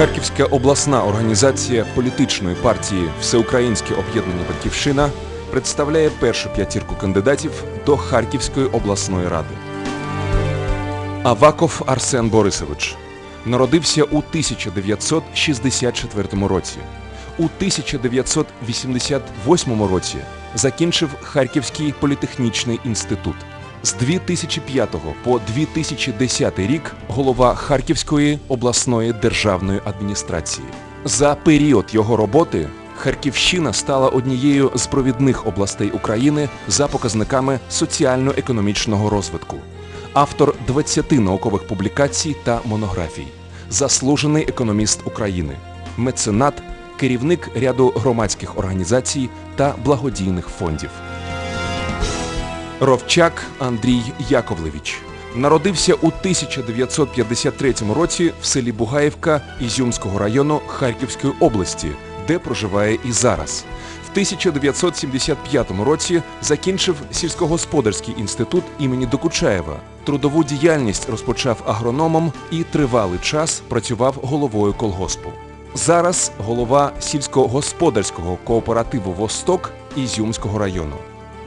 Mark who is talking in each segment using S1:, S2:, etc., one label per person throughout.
S1: Харківська обласна організація політичної партії Всеукраїнське об'єднання Батьківщина представляє першу п'ятірку кандидатів до Харківської обласної ради. Аваков Арсен Борисович народився у 1964 році. У 1988 році закінчив Харківський політехнічний інститут. З 2005 по 2010 рік голова Харківської обласної державної адміністрації. За період його роботи Харківщина стала однією з провідних областей України за показниками соціально-економічного розвитку. Автор 20 наукових публікацій та монографій, заслужений економіст України, меценат, керівник ряду громадських організацій та благодійних фондів. Ровчак Андрій Яковлевич народився у 1953 році в селі Бугаївка Ізюмського району Харківської області, де проживає і зараз. В 1975 році закінчив сільськогосподарський інститут імені Докучаєва. Трудову діяльність розпочав агрономом і тривалий час працював головою колгоспу. Зараз голова сільськогосподарського кооперативу Восток Ізюмського району.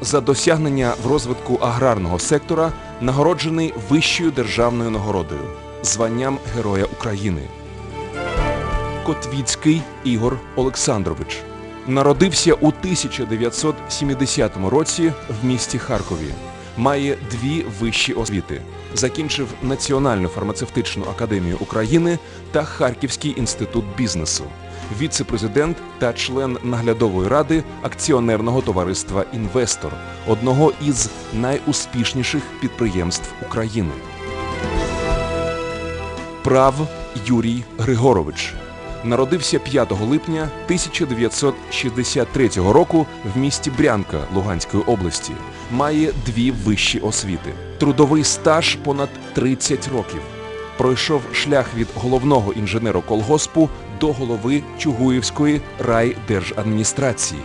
S1: За досягнення в розвитку аграрного сектора нагороджений вищою державною нагородою званням Героя України. Котвіцький Ігор Олександрович народився у 1970 році в місті Харкові. Має дві вищі освіти. Закінчив Національну фармацевтичну академію України та Харківський інститут бізнесу віце-президент та член наглядової ради акціонерного товариства Інвестор, одного із найуспішніших підприємств України. Прав Юрій Григорович народився 5 липня 1963 року в місті Брянка Луганської області. Має дві вищі освіти. Трудовий стаж понад 30 років. Пройшов шлях від головного інженера колгоспу до голови Чугуївської райдержадміністрації.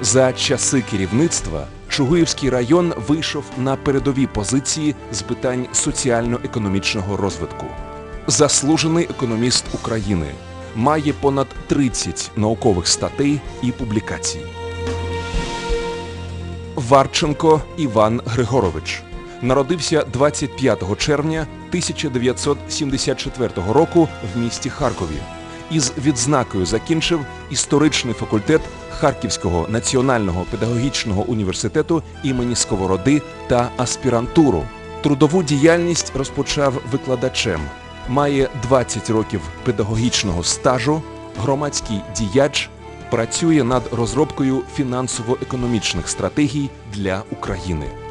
S1: За часи керівництва Чугуївський район вийшов на передові позиції з питань соціально-економічного розвитку. Заслужений економіст України. Має понад 30 наукових статей і публікацій. Варченко Іван Григорович народився 25 червня 1974 року в місті Харкові. Із відзнакою закінчив історичний факультет Харківського національного педагогічного університету імені Сковороди та аспірантуру. Трудову діяльність розпочав викладачем. Має 20 років педагогічного стажу, громадський діяч, працює над розробкою фінансово-економічних стратегій для України.